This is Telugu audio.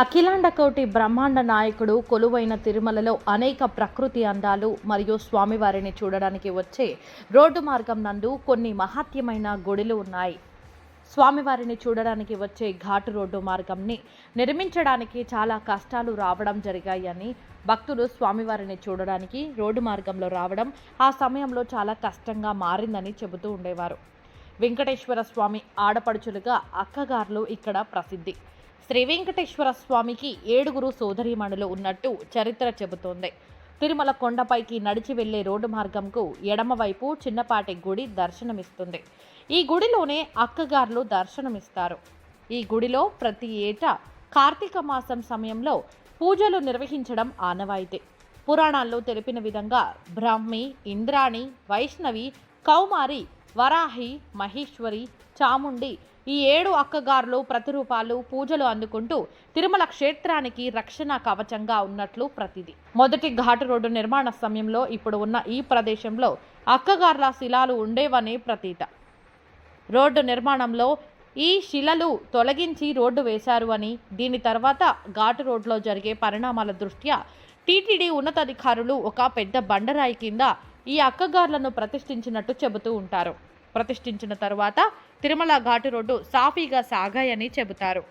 అఖిలాండ కోటి బ్రహ్మాండ నాయకుడు కొలువైన తిరుమలలో అనేక ప్రకృతి అందాలు మరియు స్వామివారిని చూడడానికి వచ్చే రోడ్డు మార్గం నందు కొన్ని మహత్యమైన గుడులు ఉన్నాయి. స్వామివారిని చూడడానికి వచ్చే ఘాటు రోడ్డు మార్గంని నిర్మించడానికి చాలా కష్టాలు రావడం జరిగాయని భక్తులు స్వామివారిని చూడడానికి రోడ్డు మార్గంలో రావడం ఆ సమయంలో చాలా కష్టంగా మారిందని చెబుతూ ఉండేవారు. వెంకటేశ్వర స్వామి ఆడపడుచులుగా అక్కగారులు ఇక్కడ ప్రసిద్ధి. శ్రీ వెంకటేశ్వర స్వామికి ఏడుగురు సోదరీమణులు ఉన్నట్టు చరిత్ర చెబుతోంది. తిరుమల కొండపైకి నడిచి వెళ్ళే రోడ్డు మార్గంకు ఎడమవైపు చిన్నపాటి గుడి దర్శనమిస్తుంది. ఈ గుడిలోనే అక్కగారులు దర్శనమిస్తారు. ఈ గుడిలో ప్రతి ఏటా కార్తీక మాసం సమయంలో పూజలు నిర్వహించడం ఆనవాయితీ. పురాణాల్లో తెలిపిన విధంగా బ్రాహ్మి ఇంద్రాణి వైష్ణవి కౌమారి వరాహి మహేశ్వరి చాముండి ఈ ఏడు అక్కగారులు ప్రతిరూపాలు పూజలు అందుకుంటూ తిరుమల క్షేత్రానికి రక్షణ కవచంగా ఉన్నట్లు ప్రతిది. మొదటి ఘాటు రోడ్డు నిర్మాణ సమయంలో ఇప్పుడు ఉన్న ఈ ప్రదేశంలో అక్కగార్ల శిలాలు ఉండేవనే ప్రతీత. రోడ్డు నిర్మాణంలో ఈ శిలలు తొలగించి రోడ్డు వేశారు అని దీని తర్వాత ఘాటు రోడ్లో జరిగే పరిణామాల దృష్ట్యా టీటీడీ ఉన్నతాధికారులు ఒక పెద్ద బండరాయి కింద ఈ అక్కగారులను ప్రతిష్ఠించినట్టు చెబుతూ ఉంటారు. ప్రతిష్ఠించిన తరువాత తిరుమల ఘాటు రోడ్డు సాఫీగా సాగాయని చెబుతారు.